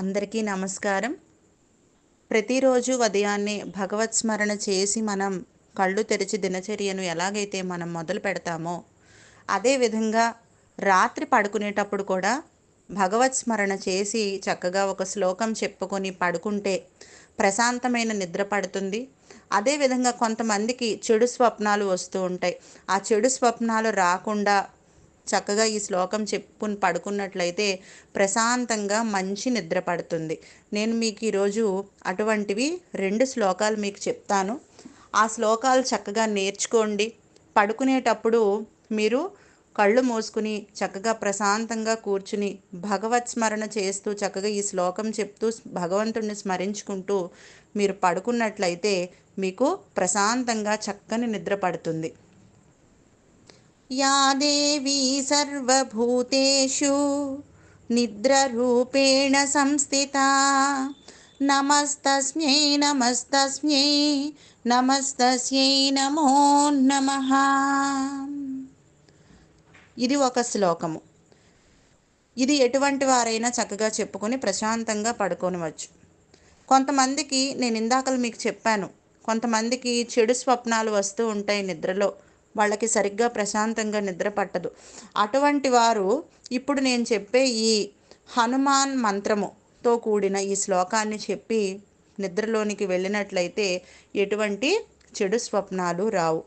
అందరికీ నమస్కారం. ప్రతిరోజు ఉదయాన్నే భగవత్ స్మరణ చేసి మనం కళ్ళు తెరిచి దినచర్యను ఎలాగైతే మనం మొదలు పెడతామో అదేవిధంగా రాత్రి పడుకునేటప్పుడు కూడా భగవత్ స్మరణ చేసి చక్కగా ఒక శ్లోకం చెప్పుకొని పడుకుంటే ప్రశాంతమైన నిద్ర పడుతుంది. అదేవిధంగా కొంతమందికి చెడు స్వప్నాలు వస్తూ ఉంటాయి. ఆ చెడు స్వప్నాలు రాకుండా చక్కగా ఈ శ్లోకం చెప్పుకుని పడుకున్నట్లయితే ప్రశాంతంగా మంచి నిద్ర పడుతుంది. నేను మీకు ఈరోజు అటువంటివి రెండు శ్లోకాలు మీకు చెప్తాను. ఆ శ్లోకాలు చక్కగా నేర్చుకోండి. పడుకునేటప్పుడు మీరు కళ్ళు మూసుకుని చక్కగా ప్రశాంతంగా కూర్చుని భగవత్ స్మరణ చేస్తూ చక్కగా ఈ శ్లోకం చెప్తూ భగవంతుడిని స్మరించుకుంటూ మీరు పడుకున్నట్లయితే మీకు ప్రశాంతంగా చక్కని నిద్ర పడుతుంది. या देवी सर्वभूतेषु निद्ररूपेण సంస్థిత. నమస్తస్మై నమస్తస్మై నమస్తస్యై నమో నమ. ఇది ఒక శ్లోకము. ఇది ఎటువంటి వారైనా చక్కగా చెప్పుకొని ప్రశాంతంగా పడుకోనవచ్చు. కొంతమందికి నేను ఇందాకలు మీకు చెప్పాను కొంతమందికి చెడు స్వప్నాలు వస్తూ ఉంటాయి నిద్రలో. వాళ్ళకి సరిగ్గా ప్రశాంతంగా నిద్ర పట్టదు. అటువంటి వారు ఇప్పుడు నేను చెప్పే ఈ హనుమాన్ మంత్రముతో కూడిన ఈ శ్లోకాన్ని చెప్పి నిద్రలోనికి వెళ్ళినట్లయితే ఎటువంటి చెడు స్వప్నాలు రావు.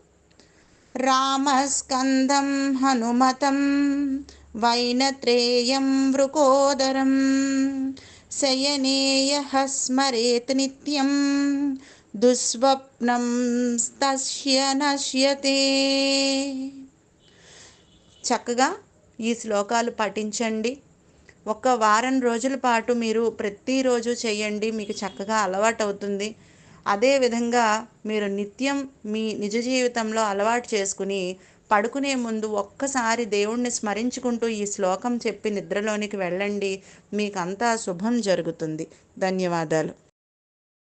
రామస్కందం హనుమతం వైనత్రేయం వృకోదరం శయనేయ స్మరేత్ నిత్యం దుస్వప్నం తస్య నశ్యతే చక్కగా ఈ శ్లోకాలు పఠించండి. ఒక వారం రోజుల పాటు మీరు ప్రతిరోజు చేయండి. మీకు చక్కగా అలవాటు అవుతుంది అదేవిధంగా మీరు నిత్యం మీ నిజ జీవితంలో అలవాటు చేసుకుని పడుకునే ముందు ఒక్కసారి దేవుణ్ణి స్మరించుకుంటూ ఈ శ్లోకం చెప్పి నిద్రలోనికి వెళ్ళండి. మీకు అంతా శుభం జరుగుతుంది. ధన్యవాదాలు.